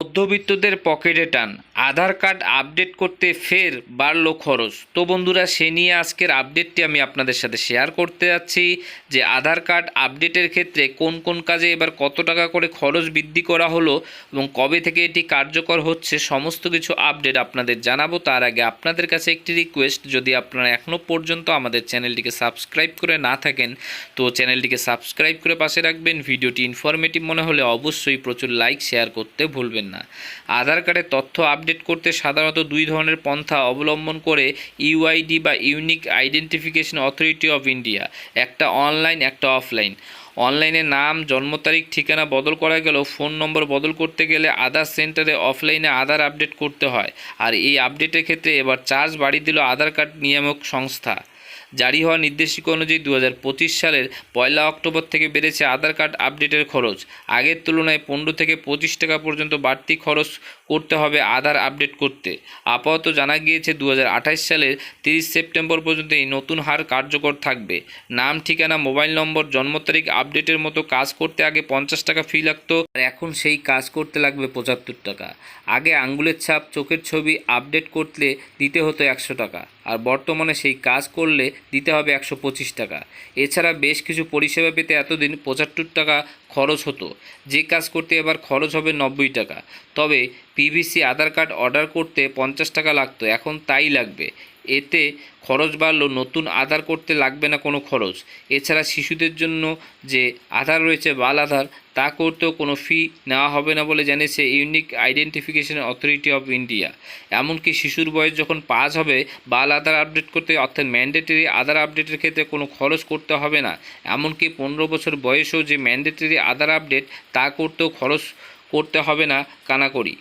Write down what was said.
মধ্যবিত্তদের পকেটে টান। আধার card update করতে ফের বাড়লো খরচ। তো বন্ধুরা, সে নিয়ে আজকের আপডেটটি আমি আপনাদের সাথে শেয়ার করতে যাচ্ছি যে আধার কার্ড আপডেটের ক্ষেত্রে কোন কোন কাজে এবার কত টাকা করে খরচ বৃদ্ধি করা হলো এবং কবে থেকে এটি কার্যকর হচ্ছে, সমস্ত কিছু আপডেট আপনাদের জানাব। তার আগে আপনাদের কাছে একটি রিকোয়েস্ট যদি আপনারা এখনও পর্যন্ত আমাদের চ্যানেলটিকে সাবস্ক্রাইব করে না থাকেন, তো চ্যানেলটিকে সাবস্ক্রাইব করে পাশে রাখবেন। ভিডিওটি ইনফরমেটিভ মনে হলে অবশ্যই প্রচুর লাইক শেয়ার করতে ভুলবেন না। আধার কার্ডের তথ্য আপডেট করতে সাধারণত দুই ধরনের পন্থা অবলম্বন করে ইউআইডি বা unique identification authority of India, একটা অনলাইন, একটা অফলাইন। অনলাইনে নাম, জন্ম তারিখ, ঠিকানা বদল করা গেলেও ফোন নম্বর বদল করতে গেলে আধার সেন্টারে অফলাইনে আধার আপডেট করতে হয়। আর এই আপডেটের ক্ষেত্রে এবার চার্জ বাড়িয়ে দিল আধার কার্ড নিয়ামক সংস্থা। জারি হওয়া নির্দেশিকা অনুযায়ী দু হাজার পঁচিশ সালের পয়লা অক্টোবর থেকে বেড়েছে আধার কার্ড আপডেটের খরচ। আগের তুলনায় পনেরো থেকে পঁচিশ টাকা পর্যন্ত বাড়তি খরচ করতে হবে আধার আপডেট করতে। আপাতত জানা গিয়েছে দু হাজার আঠাশ সালের তিরিশ সেপ্টেম্বর পর্যন্ত এই নতুন হার কার্যকর থাকবে। নাম, ঠিকানা, মোবাইল নম্বর, জন্ম তারিখ আপডেটের মতো কাজ করতে আগে পঞ্চাশ টাকা ফি লাগতো আর এখন সেই কাজ করতে লাগবে পঁচাত্তর টাকা। আগে আঙ্গুলের ছাপ, চোখের ছবি আপডেট করতে দিতে হতো একশো টাকা। আর বর্তমানে সেই কাজ করলে দিতে হবে একশো পঁচিশ টাকা। এছাড়া বেশ কিছু পরিষেবা পেতে এতদিন পঁচাত্তর টাকা খরচ হতো। যে কাজ করতে এবার খরচ হবে নব্বই টাকা। তবে পিভিসি আধার কার্ড অর্ডার করতে পঞ্চাশ টাকা লাগতো। এখন তাই লাগবে। এতে খরচ বাড়লো, নতুন আধার করতে লাগবে না কোনো খরচ। এছাড়া শিশুদের জন্য যে আধার রয়েছে, বাল আধার, তা করতেও কোনো ফি নেওয়া হবে না বলে জানিয়েছে unique identification authority of India এমনকি শিশুর বয়স যখন পাঁচ হবে, বাল আধার আপডেট করতে, অর্থাৎ ম্যান্ডেটরি আধার আপডেটের ক্ষেত্রে কোনো খরচ করতে হবে না। এমনকি পনেরো বছর বয়সেও যে ম্যান্ডেটরি আধার আপডেট, তা করতেও খরচ করতে হবে না কানাকড়ি।